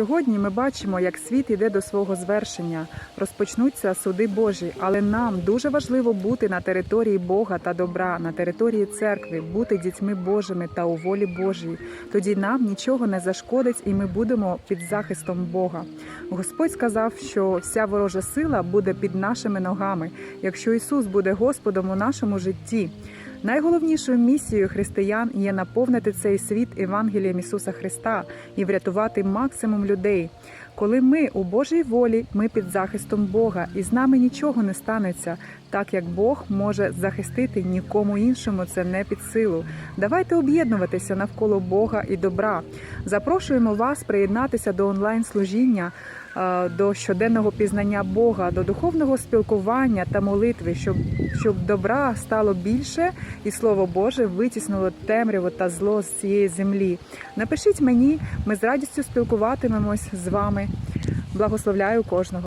Сьогодні ми бачимо, як світ іде до свого звершення, розпочнуться суди Божі, але нам дуже важливо бути на території Бога та добра, на території церкви, бути дітьми Божими та у волі Божій. Тоді нам нічого не зашкодить, і ми будемо під захистом Бога. Господь сказав, що вся ворожа сила буде під нашими ногами, якщо Ісус буде Господом у нашому житті. Найголовнішою місією християн є наповнити цей світ Євангелієм Ісуса Христа і врятувати максимум людей. Коли ми у Божій волі, ми під захистом Бога, і з нами нічого не станеться, так як Бог може захистити нікому іншому це не під силу. Давайте об'єднуватися навколо Бога і добра. Запрошуємо вас приєднатися до онлайн служіння, до щоденного пізнання Бога, до духовного спілкування та молитви, щоб, щоб добра стало більше, і Слово Боже витіснило темряву та зло з цієї землі. Напишіть мені, ми з радістю спілкуватимемось з вами. Благословляю кожного.